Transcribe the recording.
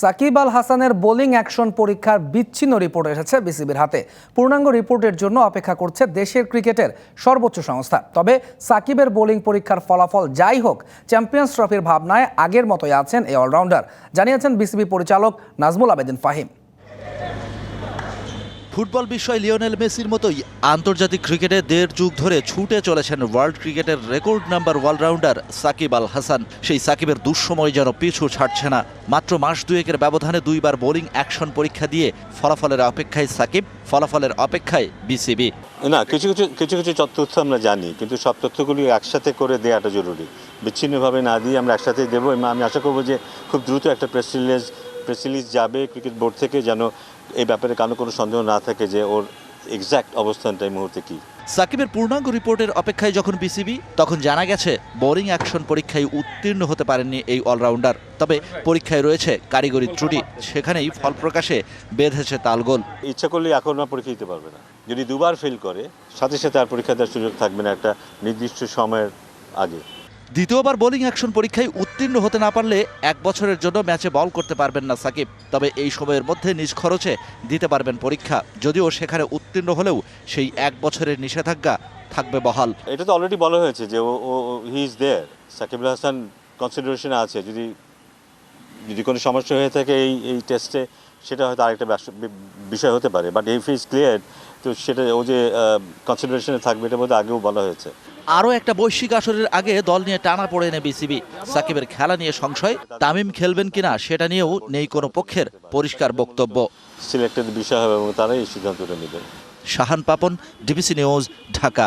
সাকিব আল হাসানের bowling action পরীক্ষার বিচ্ছিন্ন রিপোর্ট এসেছে বিসিবির হাতে। পূর্ণাঙ্গ রিপোর্টের জন্য অপেক্ষা করছে দেশের ক্রিকেটের সর্বোচ্চ সংস্থা। তবে সাকিবের বোলিং পরীক্ষার ফলাফল যাই হোক, চ্যাম্পিয়ন্স ট্রফির ভাবনায় আগের মতোই আছেন এই অলরাউন্ডার, জানিয়েছেন বিসিবি পরিচালক নাজমুল আবেদিন ফাহিম। ফুটবল বিষয় লিওনেল মেসির মতোই আন্তর্জাতিক ক্রিকেটে দেড় যুগ ধরে ছুটে চলেছেন ওয়ার্ল্ড ক্রিকেটের record number allrounder Shakib Al Hasan. সেই সাকিবের দুঃসময় যেন পিছু ছাড়ছে না। মাত্র মাস দুয়েকের ব্যবধানে দুইবার বোলিং অ্যাকশন পরীক্ষা দিয়ে ফলাফলের অপেক্ষায় সাকিব, ফলাফলের অপেক্ষায় বিসিবি। না, কিছু কিছু কিছু কিছু তথ্য আমরা জানি, কিন্তু সব তথ্যগুলি একসাথে করে দেওয়াটা জরুরি। বিচ্ছিন্নভাবে না দিয়ে আমরা একসাথে দেবো। আমি আশা করব যে খুব দ্রুত একটা প্রেস রিলিজ প্রেস রিলিজ যাবে। ক্রিকেট বোর্ড থেকে যেন এই ব্যাপারে কারও কোনো সন্দেহ না থাকে যে ওর এক্স্যাক্ট অবস্থানটা এই মুহূর্তে কী। সাকিবের পূর্ণাঙ্গ রিপোর্টের অপেক্ষায় যখন বিসিবি তখন জানা গেছে বোরিং অ্যাকশন পরীক্ষায় উত্তীর্ণ হতে পারেননি এই অলরাউন্ডার। তবে পরীক্ষায় রয়েছে কারিগরি ত্রুটি সেখানেই ফল প্রকাশে বেঁধেছে তালগোল ইচ্ছা করলে এখন আর পরীক্ষা দিতে পারবে না। যদি দুবার ফেল করে সাথে সাথে আর পরীক্ষা দেওয়ার সুযোগ থাকবে না একটা নির্দিষ্ট সময়ের আগে। দ্বিতীয়বার বোলিং অ্যাকশন পরীক্ষায় উত্তীর্ণ হতে না পারলে এক বছরের জন্য ম্যাচে বল করতে পারবেন না সাকিব। তবে এই সময়ের মধ্যে নিজ খরচে দিতে পারবেন পরীক্ষা। যদিও সেখানে উত্তীর্ণ হলেও সেই এক বছরের নিষেধাজ্ঞা থাকবে বহাল। এটা তো অলরেডি বলা হয়েছে যে ও he is there Shakib Hasan আছে। যদি যদি কোনো সমস্যা হয়ে থাকে এই এই টেস্টে সেটা হয়তো আরেকটা বিষয় হতে পারে। বাট ইফ ইজ ক্লিয়ার তো সেটা ও যে কনসিডারেশনে থাকবে এটা বোধহয় আগেও বলা হয়েছে। আরও একটা বৈশ্বিক আসরের আগে দল নিয়ে টানা পড়ে এনে বিসিবি। সাকিবের খেলা নিয়ে সংশয় তামিম খেলবেন কিনা সেটা নিয়েও নেই কোনো পক্ষের পরিষ্কার বক্তব্য। সিলেক্টেড বিষয় হবে এবং তারাই এই সিদ্ধান্তটা নেবেন শাহান পাপন ডিবিসি নিউজ ঢাকা।